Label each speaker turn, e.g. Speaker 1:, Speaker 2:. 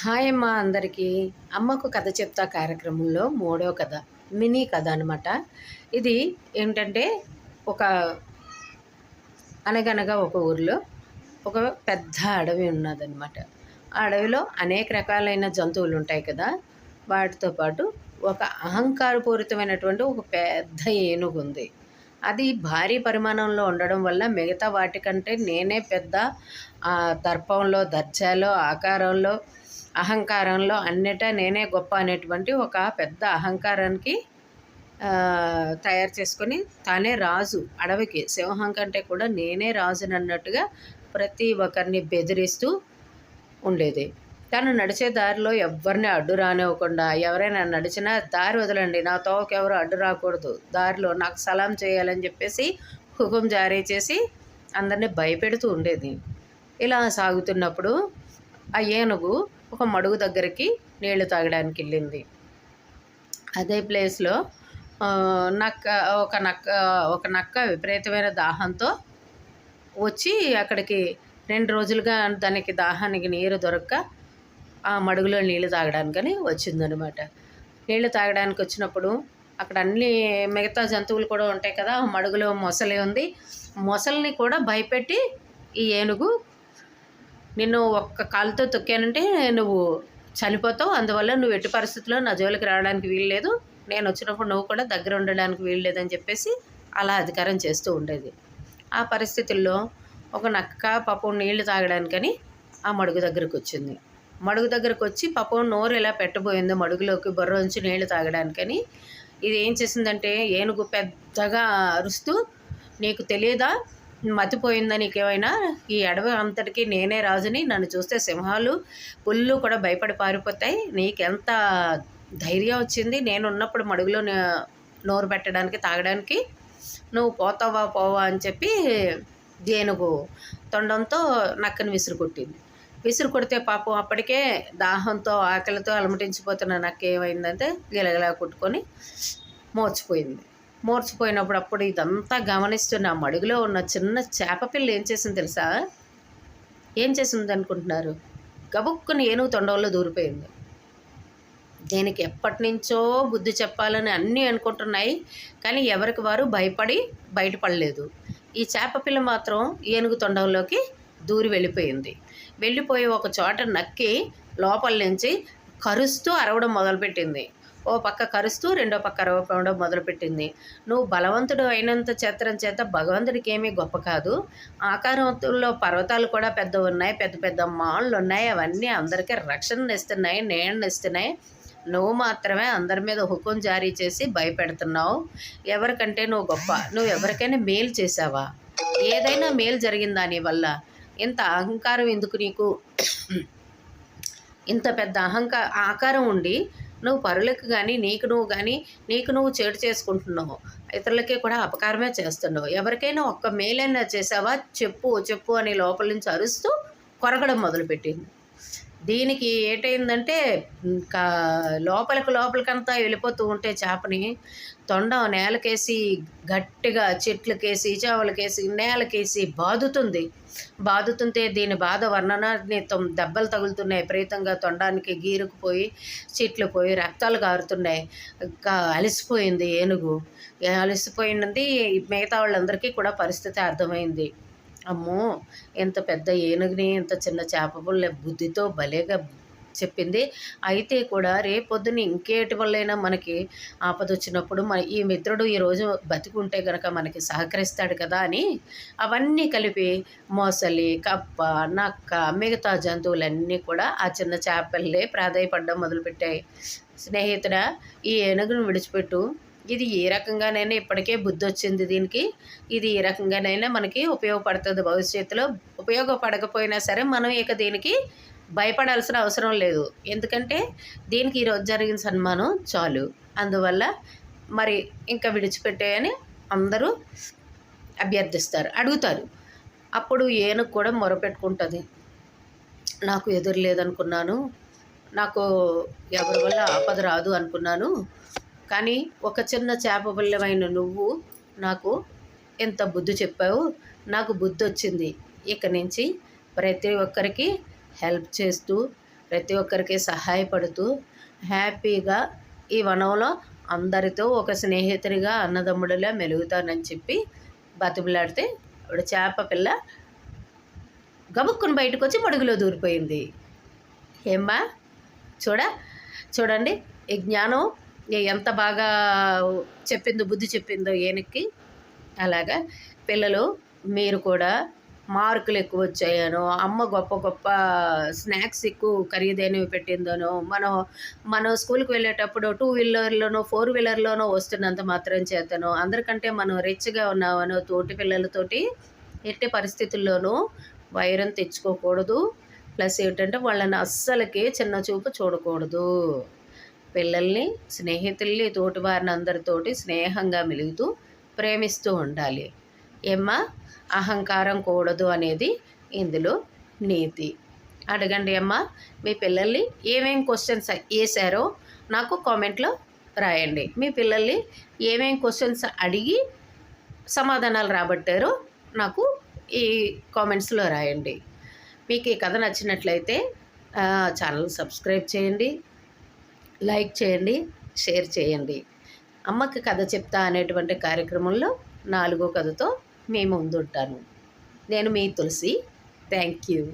Speaker 1: Hi అమ్మ అందరికీ. అమ్మకు కథ చెప్తా కార్యక్రమంలో మూడో కథ మినీ కథ అనమాట ఇది ఏంటంటే ఒక అనగనగా ఒక ఊరిలో ఒక పెద్ద అడవి ఉన్నదనమాట ఆ అడవిలో అనేక రకాలైన జంతువులు ఉంటాయి కదా. వాటితో పాటు ఒక అహంకారపూరితమైనటువంటి ఒక పెద్ద ఏనుగు ఉంది. అది భారీ పరిమాణంలో ఉండడం వల్ల మిగతా వాటికంటే నేనే పెద్ద ఆ, దర్పంలో దర్జాలో ఆకారంలో అహంకారంలో అన్నిటా నేనే గొప్ప అనేటువంటి ఒక పెద్ద అహంకారానికి తయారు చేసుకొని తానే రాజు అడవికి. సింహం కంటే కూడా నేనే రాజుని అన్నట్టుగా ప్రతి ఒక్కరిని బెదిరిస్తూ ఉండేది. తను నడిచే దారిలో ఎవరిని అడ్డు రానివ్వకుండా ఎవరైనా నడిచినా దారి వదలండి నా తోకెవరు ఎవరు అడ్డు రాకూడదు. దారిలో నాకు సలాం చేయాలని చెప్పేసి హుకుం జారీ చేసి అందరినీ భయపెడుతూ ఉండేది. ఇలా సాగుతున్నప్పుడు ఆ ఏనుగు ఒక మడుగు దగ్గరికి నీళ్ళు తాగడానికి వెళ్ళింది అదే ప్లేస్లో నక్క ఒక నక్క ఒక నక్క విపరీతమైన దాహంతో వచ్చి అక్కడికి రెండు రోజులుగా దానికి దాహానికి నీరు దొరక్క ఆ మడుగులో నీళ్ళు తాగడానికని వచ్చిందనమాట. నీళ్ళు తాగడానికి వచ్చినప్పుడు అక్కడ అన్ని మిగతా జంతువులు కూడా ఉంటాయి కదా ఆ మడుగులో మొసలి ఉంది. మొసలిని కూడా భయపెట్టి ఈ ఏనుగు నిన్ను ఒక్క కాలుతో తొక్కానంటే నువ్వు చనిపోతావు. అందువల్ల నువ్వు ఎట్టి పరిస్థితుల్లో నా జోలికి రావడానికి వీల్లేదు. నేను వచ్చినప్పుడు నువ్వు కూడా దగ్గర ఉండడానికి వీల్లేదని చెప్పేసి అలా అధికారం చేస్తూ ఉండేది. ఆ పరిస్థితుల్లో ఒక నక్క పాపం నీళ్ళు తాగడానికని ఆ మడుగు దగ్గరకు వచ్చింది. మడుగు దగ్గరకు వచ్చి పాపం నోరు ఇలా పెట్టబోయింది మడుగులోకి బొర్ర ఉంచి నీళ్ళు తాగడానికని ఇది ఏం చేసిందంటే ఏనుగు పెద్దగా అరుస్తూ నీకు తెలియదా మతిపోయిందా నీకేమైనా? ఈ అడవి అంతటికి నేనే రాజుని. నన్ను చూస్తే సింహాలు పుల్లు కూడా భయపడి పారిపోతాయి. నీకెంత ధైర్యం వచ్చింది? నేను ఉన్నప్పుడు మడుగులో నోరు పెట్టడానికి తాగడానికి నువ్వు పోతావా పోవా అని చెప్పి దేనుగు తొండంతో నక్కని విసురు కొట్టింది. విసురు కొడితే పాపం అప్పటికే దాహంతో ఆకలితో అలమటించిపోతున్న నక్క ఏమైందంటే గిలగిలా కొట్టుకొని మోచిపోయింది. మోర్చిపోయినప్పుడు అప్పుడు ఇదంతా గమనిస్తున్న మడుగులో ఉన్న చిన్న చేప పిల్ల ఏం చేసింది తెలుసా? ఏం చేసింది అనుకుంటున్నారు? గబుక్కుని ఏనుగు తొండంలో దూరిపోయింది. దీనికి ఎప్పటి నుంచో బుద్ధి చెప్పాలని అన్నీ అనుకుంటున్నాయి కానీ ఎవరికి వారు భయపడి బయటపడలేదు. ఈ చేప పిల్ల మాత్రం ఏనుగు తొండంలోకి దూరి వెళ్ళిపోయింది. వెళ్ళిపోయి ఒక చోట నక్కి లోపల నుంచి కరుస్తూ అరవడం మొదలుపెట్టింది. ఓ పక్క కరుస్తూ రెండో పక్క అరవడం మొదలుపెట్టింది. నువ్వు బలవంతుడు అయినంత చేత్రం చేత భగవంతుడికి ఏమీ గొప్ప కాదు. ఆకారంలో పర్వతాలు కూడా పెద్ద ఉన్నాయి. పెద్ద పెద్ద మాళ్ళు ఉన్నాయి. అవన్నీ అందరికీ రక్షణ ఇస్తున్నాయి. నేను ఇస్తున్నాయి. నువ్వు మాత్రమే అందరి మీద హుకుం జారీ చేసి భయపెడుతున్నావు. ఎవరికంటే నువ్వు గొప్ప. నువ్వు ఎవరికైనా మేలు చేసావా ఏదైనా మేలు జరిగిందా నీ వల్ల ఇంత అహంకారం ఎందుకు నీకు? ఇంత పెద్ద అహంకార ఆకారం ఉండి నువ్వు పరులకు కానీ నీకు నువ్వు కానీ నీకు నువ్వు చేటు చేసుకుంటున్నావు. ఇతరులకి కూడా అపకారమే చేస్తున్నావు. ఎవరికైనా ఒక్క మేలైనా చేసావా? చెప్పు చెప్పు అని లోపల నుంచి అరుస్తూ కొరగడం మొదలుపెట్టింది. దీనికి ఏటైందంటే ఇంకా లోపలికి లోపలికంతా వెళ్ళిపోతూ ఉంటే చేపని తొండం నేలకేసి గట్టిగా చెట్లకేసి చేవలకేసి నేలకేసి బాదుతుంది. బాదుతుంటే దీని బాధ వర్ణనాన్ని దెబ్బలు తగులుతున్నాయి. ప్రీతంగా తొండానికి గీరుకుపోయి చెట్లు పోయి రక్తాలు కారుతున్నాయి. అలసిపోయింది ఏనుగు. అలసిపోయినది మిగతా వాళ్ళందరికీ కూడా పరిస్థితి అర్థమైంది. అమ్మో! ఎంత పెద్ద ఏనుగుని ఇంత చిన్న చేప పుల్ల బుద్ధితో భలేగా చెప్పింది. అయితే కూడా రేపొద్దున ఇంకేటి వల్లైనా మనకి ఆపద వచ్చినప్పుడు మన ఈ మిత్రుడు ఈరోజు బతికుంటే గనక మనకి సహకరిస్తాడు కదా అని అవన్నీ కలిపి మొసలి కప్ప నక్క మిగతా జంతువులన్నీ కూడా ఆ చిన్న చేపల్లే ప్రాధాయపడడం మొదలుపెట్టాయి. స్నేహితుడా ఈ ఏనుగును విడిచిపెట్టు. ఇది ఏ రకంగానైనా ఇప్పటికే బుద్ధి వచ్చింది దీనికి. ఇది ఏ రకంగానైనా మనకి ఉపయోగపడుతుంది భవిష్యత్తులో. ఉపయోగపడకపోయినా సరే మనం ఇక దీనికి భయపడాల్సిన అవసరం లేదు. ఎందుకంటే దీనికి ఈరోజు జరిగిన సన్మానం చాలు. అందువల్ల మరి ఇంకా విడిచిపెట్టేయని అందరూ అభ్యర్థిస్తారు అడుగుతారు. అప్పుడు ఏనుగు కూడా మొరపెట్టుకుంటుంది. నాకు ఎదురు లేదనుకున్నాను. నాకు ఎవరి వల్ల ఆపద రాదు అనుకున్నాను. కానీ ఒక చిన్న చేప పిల్లమైన నువ్వు నాకు ఎంత బుద్ధి చెప్పావు? నాకు బుద్ధి వచ్చింది. ఇక నుంచి ప్రతి ఒక్కరికి హెల్ప్ చేస్తూ ప్రతి ఒక్కరికి సహాయపడుతూ హ్యాపీగా ఈ వనంలో అందరితో ఒక స్నేహితుడిగా అన్నదమ్ముడిలా మెలుగుతానని చెప్పి బతిమలాడితే ఆవిడ చేప పిల్ల గబుక్కుని బయటకు వచ్చి మడుగులో దూరిపోయింది. ఏమ్మా? చూడ? చూడండి ఈ జ్ఞానం ఎంత బాగా చెప్పిందో బుద్ధి చెప్పిందో ఈయనకి అలాగా. పిల్లలు మీరు కూడా మార్కులు ఎక్కువ వచ్చాయనో అమ్మ గొప్ప గొప్ప స్నాక్స్ ఎక్కువ ఖరీదైనవి పెట్టిందనో మనం మనం స్కూల్కి వెళ్ళేటప్పుడు టూ వీలర్లోనో ఫోర్ వీలర్లోనో వస్తున్నంత మాత్రం చేతనో అందరికంటే మనం రిచ్గా ఉన్నామనో తోటి పిల్లలతోటి ఎట్టి పరిస్థితుల్లోనూ వైరం తెచ్చుకోకూడదు. ప్లస్ ఏంటంటే వాళ్ళని అస్సలకి చిన్న చూపు చూడకూడదు. పిల్లల్ని స్నేహితుల్ని తోటి వారిని అందరితోటి స్నేహంగా మెలుగుతూ ప్రేమిస్తూ ఉండాలి. ఏమ్మా అహంకారం కూడదు అనేది ఇందులో నీతి. అడగండి అమ్మా మీ పిల్లల్ని ఏమేం క్వశ్చన్స్ వేశారో నాకు కామెంట్లో రాయండి. మీ పిల్లల్ని ఏమేం క్వశ్చన్స్ అడిగి సమాధానాలు రాబట్టారో నాకు ఈ కామెంట్స్లో రాయండి. మీకు ఈ కథ నచ్చినట్లయితే ఛానల్ సబ్స్క్రైబ్ చేయండి. లైక్ చేయండి షేర్ చేయండి. అమ్మకి కథ చెప్తా అనేటువంటి కార్యక్రమంలో నాలుగో కథతో మేము ముందుంటాను. నేను మీ తులసి. Thank you.